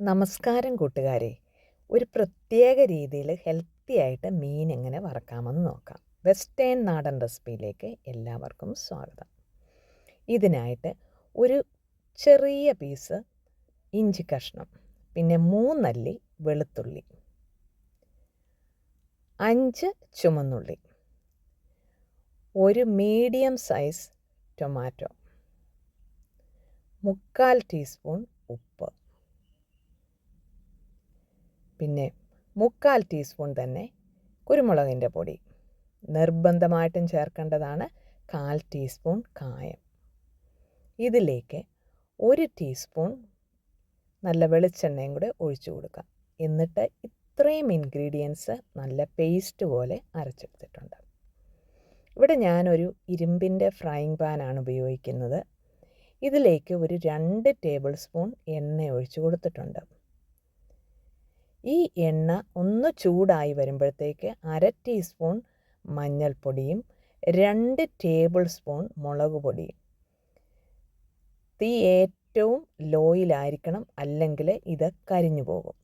നമസ്കാരം കൂട്ടുകാരെ. ഒരു പ്രത്യേക രീതിയിൽ ഹെൽത്തി ആയിട്ട് മീൻ എങ്ങനെ വറക്കാമെന്ന് നോക്കാം. വെസ്റ്റേൺ നാടൻ റെസിപ്പിയിലേക്ക് എല്ലാവർക്കും സ്വാഗതം. ഇതിനായിട്ട് ഒരു ചെറിയ പീസ് ഇഞ്ചി കഷ്ണം പിന്നെ മൂന്നല്ലി വെളുത്തുള്ളി അഞ്ച് ചുമന്നുള്ളി ഒരു മീഡിയം സൈസ് ടൊമാറ്റോ മുക്കാൽ ടീസ്പൂൺ ഉപ്പ് പിന്നെ മുക്കാൽ ടീസ്പൂൺ തന്നെ കുരുമുളകിന്റെ പൊടി. നിർബന്ധമായിട്ടും ചേർക്കേണ്ടതാണ് കാൽ ടീസ്പൂൺ കായം. ഇതിലേക്ക് ഒരു ടീസ്പൂൺ നല്ല വെളിച്ചെണ്ണയും കൂടെ ഒഴിച്ചു കൊടുക്കാം. എന്നിട്ട് ഇത്രയും ഇൻഗ്രീഡിയൻസ് നല്ല പേസ്റ്റ് പോലെ അരച്ചെടുത്തിട്ടുണ്ട്. ഇവിടെ ഞാനൊരു ഇരുമ്പിന്റെ ഫ്രൈങ് പാനാണ് ഉപയോഗിക്കുന്നത്. ഇതിലേക്ക് ഒരു രണ്ട് ടേബിൾ സ്പൂൺ എണ്ണ ഒഴിച്ചു കൊടുത്തിട്ടുണ്ട്. ഈ എണ്ണ ഒന്ന് ചൂടായി വരുമ്പോഴത്തേക്ക് അര ടീസ്പൂൺ മഞ്ഞൾപ്പൊടിയും രണ്ട് ടേബിൾ സ്പൂൺ മുളക് പൊടിയും. തീ ഏറ്റവും ലോയിലായിരിക്കണം അല്ലെങ്കിൽ ഇത് കരിഞ്ഞു പോകും.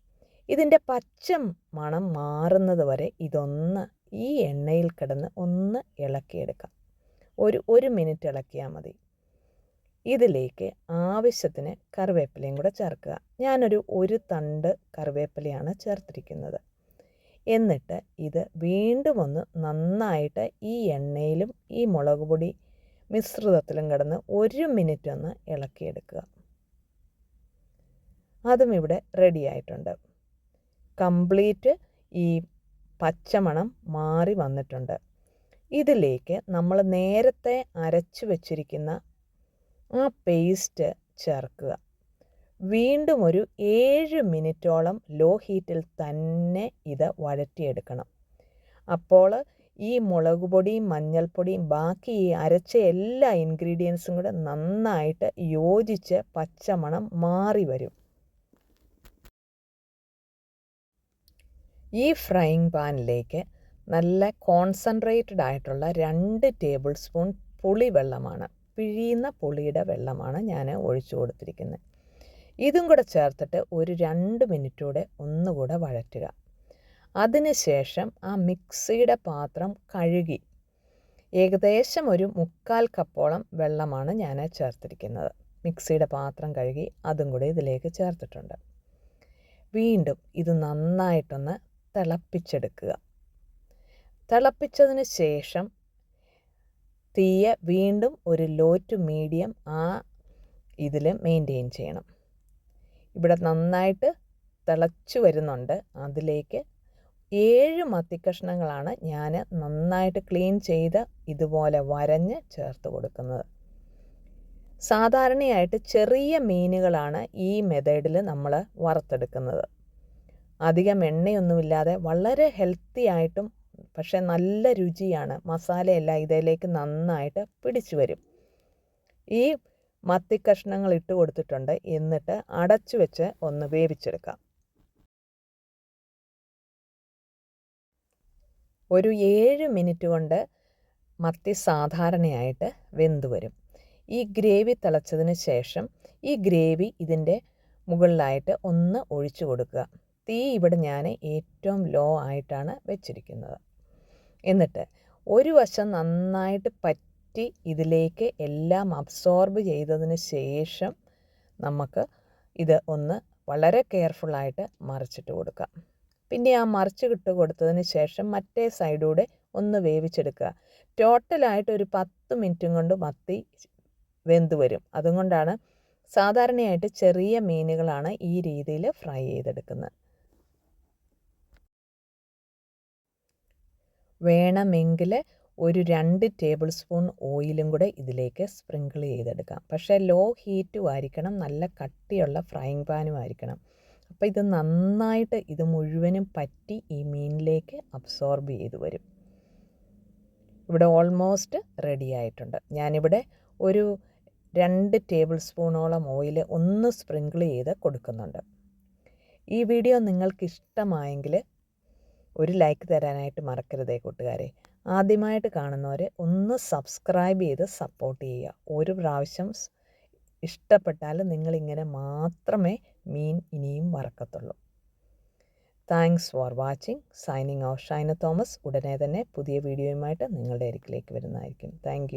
ഇതിന്റെ പച്ച മണം മാറുന്നത് വരെ ഇതൊന്ന് ഈ എണ്ണയിൽ കിടന്ന് ഒന്ന് ഇളക്കിയെടുക്കാം. ഒരു ഒരു മിനിറ്റ് ഇളക്കിയാൽ മതി. ഇതിലേക്ക് ആവശ്യത്തിന് കറിവേപ്പിലയും കൂടെ ചേർക്കുക. ഞാനൊരു ഒരു തണ്ട് കറിവേപ്പിലയാണ് ചേർത്തിരിക്കുന്നത്. എന്നിട്ട് ഇത് വീണ്ടും ഒന്ന് നന്നായിട്ട് ഈ എണ്ണയിലും ഈ മുളക് പൊടി മിശ്രിതത്തിലും കിടന്ന് ഒരു മിനിറ്റ് ഒന്ന് ഇളക്കിയെടുക്കുക. അതും ഇവിടെ റെഡി ആയിട്ടുണ്ട്. കംപ്ലീറ്റ് ഈ പച്ചമണം മാറി വന്നിട്ടുണ്ട്. ഇതിലേക്ക് നമ്മൾ നേരത്തെ അരച്ചു വച്ചിരിക്കുന്ന ആ പേസ്റ്റ് ചേർക്കുക. വീണ്ടും ഒരു ഏഴ് മിനിറ്റോളം ലോ ഹീറ്റിൽ തന്നെ ഇത് വഴറ്റിയെടുക്കണം. അപ്പോൾ ഈ മുളക് പൊടിയും മഞ്ഞൾപ്പൊടിയും ബാക്കി ഈ അരച്ച എല്ലാ ഇൻഗ്രീഡിയൻസും കൂടെ നന്നായിട്ട് യോജിച്ച് പച്ചമണം മാറി വരും. ഈ ഫ്രൈയിങ് പാനിലേക്ക് നല്ല കോൺസെൻട്രേറ്റഡ് ആയിട്ടുള്ള രണ്ട് ടേബിൾ സ്പൂൺ പുളിവെള്ളമാണ്. പിഴിയുന്ന പുളിയുടെ വെള്ളമാണ് ഞാൻ ഒഴിച്ചു കൊടുത്തിരിക്കുന്നത്. ഇതും കൂടെ ചേർത്തിട്ട് ഒരു രണ്ട് മിനിറ്റൂടെ ഒന്നുകൂടെ വഴറ്റുക. അതിനുശേഷം ആ മിക്സിയുടെ പാത്രം കഴുകി ഏകദേശം ഒരു മുക്കാൽ കപ്പോളം വെള്ളമാണ് ഞാൻ ചേർത്തിരിക്കുന്നത്. മിക്സിയുടെ പാത്രം കഴുകി അതും കൂടി ഇതിലേക്ക് ചേർത്തിട്ടുണ്ട്. വീണ്ടും ഇത് നന്നായിട്ടൊന്ന് തിളപ്പിച്ചെടുക്കുക. തിളപ്പിച്ചതിന് ശേഷം തീയ വീണ്ടും ഒരു ലോ ടു മീഡിയം ആ ഇതിൽ മെയിന്റെയിൻ ചെയ്യണം. ഇവിടെ നന്നായിട്ട് തിളച്ചു വരുന്നുണ്ട്. അതിലേക്ക് ഏഴ് മത്തിക്കഷ്ണങ്ങളാണ് ഞാൻ നന്നായിട്ട് ക്ലീൻ ചെയ്ത് ഇതുപോലെ വരഞ്ഞ് ചേർത്ത് കൊടുക്കുന്നത്. സാധാരണയായിട്ട് ചെറിയ മീനുകളാണ് ഈ മെത്തേഡിൽ നമ്മൾ വറുത്തെടുക്കുന്നത്. അധികം എണ്ണയൊന്നുമില്ലാതെ വളരെ ഹെൽത്തി ആയിട്ടും പക്ഷേ നല്ല രുചിയാണ്. മസാലയെല്ലാം ഇതിലേക്ക് നന്നായിട്ട് പിടിച്ചു വരും. ഈ മത്തി കഷ്ണങ്ങൾ ഇട്ട് കൊടുത്തിട്ടുണ്ട്. എന്നിട്ട് അടച്ചു വെച്ച് ഒന്ന് വേവിച്ചെടുക്കാം. ഒരു ഏഴ് മിനിറ്റ് കൊണ്ട് മത്തി സാധാരണയായിട്ട് വെന്ത് വരും. ഈ ഗ്രേവി തിളച്ചതിന് ശേഷം ഈ ഗ്രേവി ഇതിന്റെ മുകളിലായിട്ട് ഒന്ന് ഒഴിച്ചു കൊടുക്കുക. തീ ഇവിടെ ഞാൻ ഏറ്റവും ലോ ആയിട്ടാണ് വെച്ചിരിക്കുന്നത്. എന്നിട്ട് ഒരു വശം നന്നായിട്ട് പറ്റി ഇതിലേക്ക് എല്ലാം അബ്സോർബ് ചെയ്തതിന് ശേഷം നമുക്ക് ഇത് ഒന്ന് വളരെ കെയർഫുള്ളായിട്ട് മറിച്ചിട്ട് കൊടുക്കാം. പിന്നെ ആ മറിച്ച് കിട്ട് കൊടുത്തതിന് ശേഷം മറ്റേ സൈഡൂടെ ഒന്ന് വേവിച്ചെടുക്കുക. ടോട്ടലായിട്ട് ഒരു പത്ത് മിനിറ്റും കൊണ്ട് മത്തി വെന്ത് വരും. അതുകൊണ്ടാണ് സാധാരണയായിട്ട് ചെറിയ മീനുകളാണ് ഈ രീതിയിൽ ഫ്രൈ ചെയ്തെടുക്കുന്നത്. വേണമെങ്കിൽ ഒരു രണ്ട് ടേബിൾ സ്പൂൺ ഓയിലും കൂടെ ഇതിലേക്ക് സ്പ്രിങ്കിൾ ചെയ്തെടുക്കാം. പക്ഷേ ലോ ഹീറ്റും ആയിരിക്കണം നല്ല കട്ടിയുള്ള ഫ്രൈങ് പാനും ആയിരിക്കണം. അപ്പോൾ ഇത് നന്നായിട്ട് ഇത് മുഴുവനും പറ്റി ഈ മീനിലേക്ക് അബ്സോർബ് ചെയ്തു വരും. ഇവിടെ ഓൾമോസ്റ്റ് റെഡി ആയിട്ടുണ്ട്. ഞാനിവിടെ ഒരു രണ്ട് ടേബിൾ സ്പൂണോളം ഓയിൽ ഒന്ന് സ്പ്രിങ്കിൾ ചെയ്ത് കൊടുക്കുന്നുണ്ട്. ഈ വീഡിയോ നിങ്ങൾക്ക് ഇഷ്ടമായെങ്കിൽ ഒരു ലൈക്ക് തരാനായിട്ട് മറക്കരുതേ കൂട്ടുകാരെ. ആദ്യമായിട്ട് കാണുന്നവരെ ഒന്ന് സബ്സ്ക്രൈബ് ചെയ്ത് സപ്പോർട്ട് ചെയ്യുക. ഒരു പ്രാവശ്യം ഇഷ്ടപ്പെട്ടാൽ നിങ്ങളിങ്ങനെ മാത്രമേ മീൻ ഇനിയും മറക്കത്തുള്ളൂ thanks for watching signing off Shaina Thomas ഉടനെ തന്നെ പുതിയ വീഡിയോയുമായിട്ട് നിങ്ങളുടെ അരികിലേക്ക് വരുന്നതായിരിക്കും. താങ്ക്